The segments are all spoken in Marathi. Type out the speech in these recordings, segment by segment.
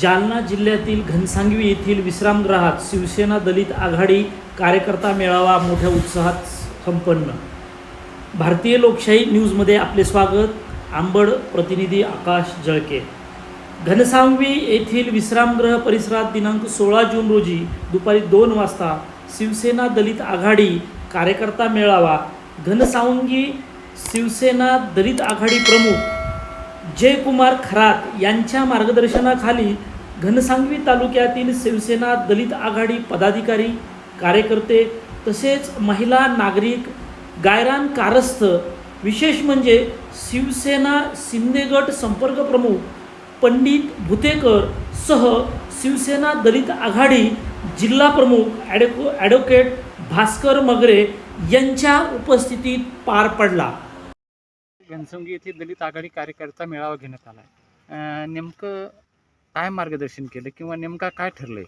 जालना जिल्ह्यातील घनसांगवी येथील विश्रामगृहात शिवसेना दलित आघाडी कार्यकर्ता मेळावा मोठ्या उत्साहात संपन्न. भारतीय लोकशाही न्यूजमध्ये आपले स्वागत. आंबड प्रतिनिधी आकाश जळके. घनसांगवी येथील विश्रामगृह परिसरात दिनांक सोळा जून रोजी दुपारी दोन वाजता शिवसेना दलित आघाडी कार्यकर्ता मेळावा. घनसावंगी शिवसेना दलित आघाडी प्रमुख जयकुमार खरात यांच्या मार्गदर्शनाखाली घनसांगवी तालुक्यातील शिवसेना दलित आघाडी पदाधिकारी कार्यकर्ते तसेच महिला नागरिक गायरान कारस्थ विशेष म्हणजे शिवसेना शिंदेगट संपर्क प्रमुख पंडित भुतेकर सह शिवसेना दलित आघाडी जिल्हा प्रमुख ॲडको ॲडव्होकेट भास्कर मगरे यांच्या उपस्थितीत पार पडला. घनसंगी येथे दलित आघाडी कार्यकर्ता मेळावा घेण्यात आला आहे. नेमकं काय मार्गदर्शन केलं किंवा नेमका काय ठरलंय?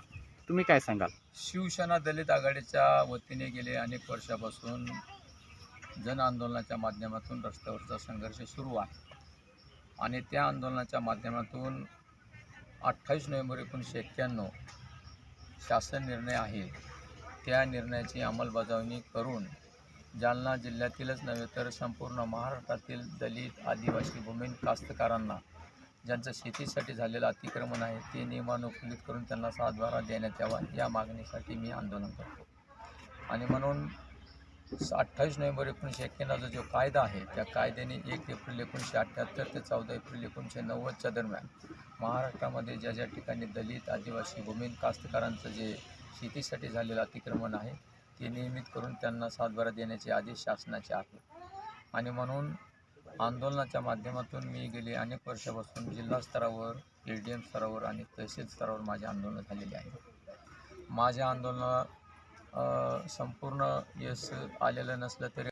तुम्ही काय सांगाल? शिवसेना दलित आघाडीच्या वतीने गेले अनेक वर्षापासून जन आंदोलनाच्या माध्यमातून रस्त्यावरचा संघर्ष सुरू आहे. आणि त्या आंदोलनाच्या माध्यमातून अठ्ठावीस नोव्हेंबर एकोणीसशे एक्क्याण्णव शासन निर्णय आहे. त्या निर्णयाची अंमलबजावणी करून जालना जिल्ह्यातीलच नव्हे तर संपूर्ण महाराष्ट्रातील दलित आदिवासी भूमीन कास्तकारांना ज्यांचं शेतीसाठी झालेलं अतिक्रमण आहे ते नियमानुकूलित करून त्यांना सातबारा देण्यात यावा या मागणीसाठी मी आंदोलन करतो. आणि म्हणून अठ्ठावीस नोव्हेंबर एकोणीसशे एक्क्याण्णवचा जो कायदा आहे त्या कायद्याने एक एप्रिल एकोणीसशे अठ्ठ्याहत्तर ते चौदा एप्रिल एकोणीसशे नव्वदच्या दरम्यान महाराष्ट्रामध्ये ज्या ज्या ठिकाणी दलित आदिवासी भूमीन कास्तकारांचं जे शेतीसाठी झालेलं अतिक्रमण आहे ते नियमित करून त्यांना सातबारा देण्याचे आदेश शासनाचे आहे आणि म्हणून आंदोलनाच्या माध्यमातून मी गेले अनेक वर्षापासून जिल्हा स्तरावर ए डी एम स्तरावर आणि तहसील स्तरावर माझे आंदोलन झालेले आहे. माझ्या आंदोलनाला संपूर्ण यश आलेलं नसलं तरी